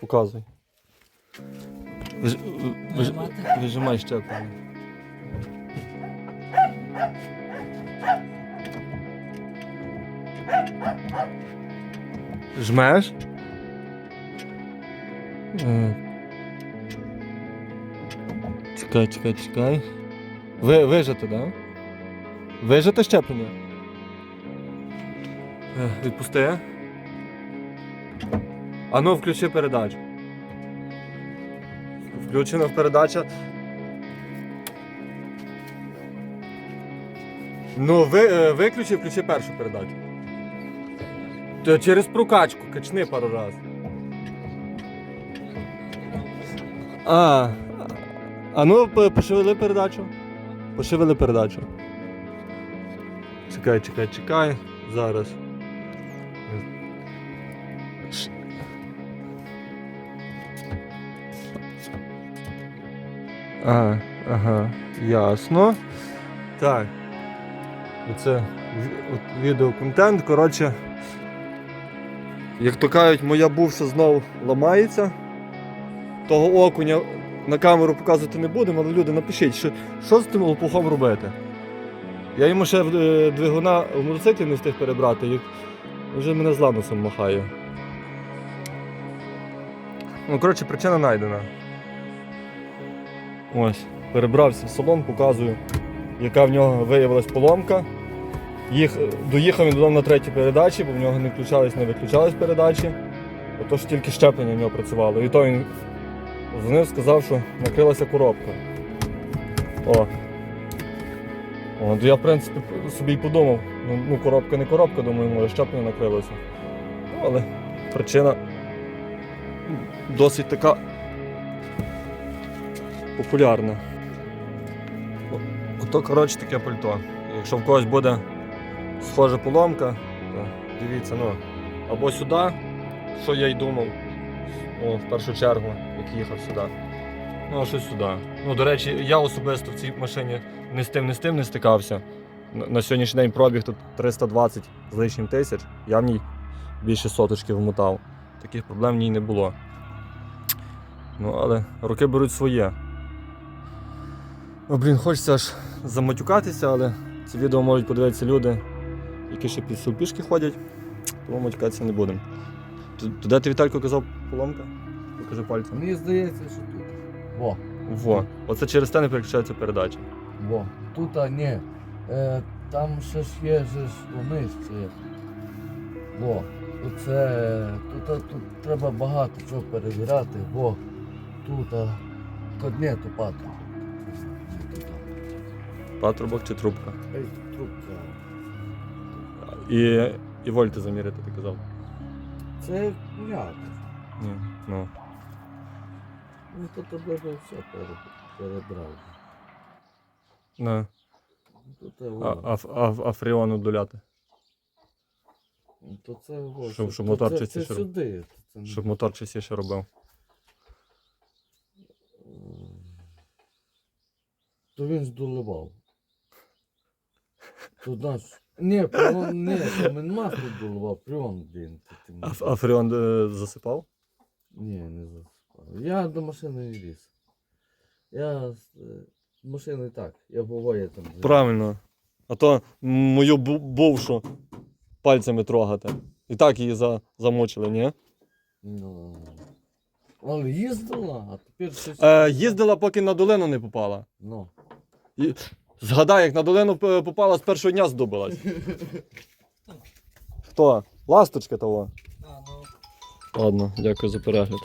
Показуй. Виж... Виж... Нажимати? Вижимай щеплення. Жмеш? Е. Чекай, чекай, чекай. Ви, вижати, да? Вижати щеплення? Е, Відпусти. А ну, включи передачу. Включена передача. Ну, ви, е, виключи, включи першу передачу. То через прокачку, качни пару раз. А. А ну пошевели передачу. Пошевели передачу. Чекай, чекай, чекай. Зараз. А, ага, ясно. Так. Оце відеоконтент. Коротше, як то кажуть, моя бувша знов ламається. Того окуня на камеру показувати не будемо, але люди напишіть, що, що з тим лопухом робити. Я йому ще е, двигуна в мотоциклі не встиг перебрати, як вже мене з ланусом махає. Ну, коротше, причина знайдена. Ось, перебрався в салон, показую, яка в нього виявилась поломка. Їх, доїхав він додому на третій передачі, бо в нього не включались, не виключались передачі. Отож тільки щеплення в нього працювало. І то він дзвонив, сказав, що накрилася коробка. О. О, я, в принципі, собі й подумав, ну, ну коробка не коробка, думаю, може щеплення накрилося. Ну, але причина досить така популярна. Ото, коротше, таке пальто. Якщо в когось буде схожа поломка, то дивіться, ну, або сюди, що я й думав, о, в першу чергу, як їхав сюди. Ну, а що сюди. Ну, до речі, я особисто в цій машині не з тим, не з тим не стикався. На, сьогоднішній день пробіг тут 320 з лишнім тисяч. Я в ній більше соточки вмотав. Таких проблем в ній не було. Ну, але роки беруть своє. О, блін, хочеться аж заматюкатися, але ці відео можуть подивитися люди, які ще під супішки ходять, тому матюкатися не будемо. Ту- Туди ти Віталько казав поломка? Покажи пальцем. Мені здається, що тут. Во, Во. Оце через те не переключається передача. во. Тут а ні. Е, там ще ж є же ж вони ще. Во. Оце. Тут, а, тут треба багато чого перевіряти. Во. Тут а. Тут ні, Патрубок чи трубка. Ей, трубка. І, і вольти заміряти, ти казав. Це як? Ні. Ну. Ну то тебе все перебрав. Не. То це А, во. а, а, а фріон удуляти. То це во. Щоб- щоб мотор це, частіше Це сюди. це Щоб мотор частіше робив. То він здоливав. То наш. Ні, пріон, ні, він масло доливав, пріон, блін. А, а фріон е, засипав? Ні, не заспав. Я до машини не ліз. Я з е, машини так, я буває там. Правильно. А то мою бу- бувшу пальцями трогати. І так її за, замочили, ні? Ну, але їздила, а тепер щось. Е, їздила, поки на долину не попала. Ну. І, згадай, як на долину попала з першого дня здобилась. Хто? Ласточка того. Ладно, дякую за перегляд.